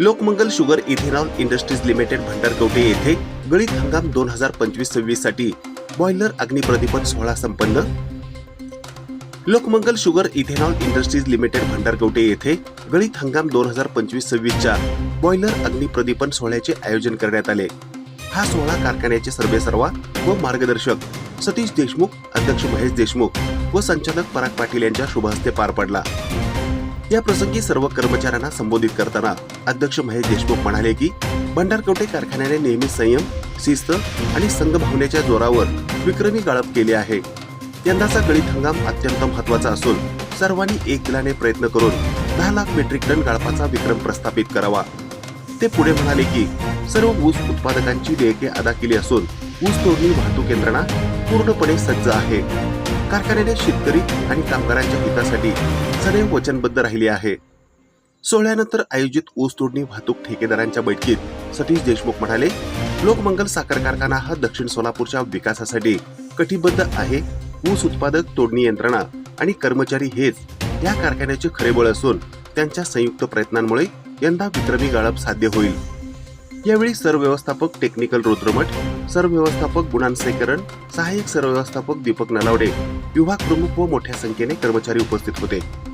Lokmangal sugar ethanol industries limited Bhandarkavathe येथे गळीत हंगाम दोन हजार पंचवीस सव्वीससाठी बॉयलर अग्निप्रदीपन सोहळा संपन्न. Lokmangal sugar ethanol industries limited Bhandarkavathe येथे गळीत हंगाम दोन हजार पंचवीस सव्वीसच्या बॉयलर अग्निप्रदीपन सोहळ्याचे आयोजन करण्यात आले. हा सोहळा कारखान्याचे सर्वेसर्वा व मार्गदर्शक सतीश देशमुख अध्यक्ष महेश देशमुख व संचालक पराग पाटील यांच्या शुभहस्ते पार पडला. या प्रसंगी सर्व कर्मचाऱ्यांना संबोधित करताना अध्यक्ष महेश देशमुख म्हणाले की भंडारकवटे कारखान्याने नेहमी संयम शिस्त आणि संघभावनेच्या जोरावर विक्रमी गाळप केले आहे. यंदाचा गळीत हंगाम अत्यंत महत्त्वाचा असून सर्वांनी एक दिलाने प्रयत्न करून दहा लाख मेट्रिक टन गाळपाचा विक्रम प्रस्थापित करावा. ते पुढे म्हणाले की सर्व ऊस उत्पादकांची देयके अदा केली असून ऊस तोडणी वाहतूक यंत्रणा पूर्णपणे सज्ज आहे. कारखान्याने शेतकरी आणि कामगारांच्या हितासाठी. सदैव वचनबद्ध राहिले आहे. सोहळ्यानंतर आयोजित ऊस तोडणी वाहतूक ठेकेदारांच्या बैठकीत सतीश देशमुख म्हणाले लोकमंगल साखर कारखाना हा दक्षिण सोलापूरच्या विकासासाठी कटिबद्ध आहे. ऊस उत्पादक तोडणी यंत्रणा आणि कर्मचारी हेच या कारखान्याचे खरेबळ असून त्यांच्या संयुक्त प्रयत्नांमुळे यंदा विक्रमी गाळप साध्य होईल. यावेळी सरव्यवस्थापक टेक्निकल रुद्रमठ सरव्यवस्थापक गुणांसेकरण सहाय्यक सरव्यवस्थापक दीपक नलावडे विभाग प्रमुख व मोठ्या संख्येने कर्मचारी उपस्थित होते.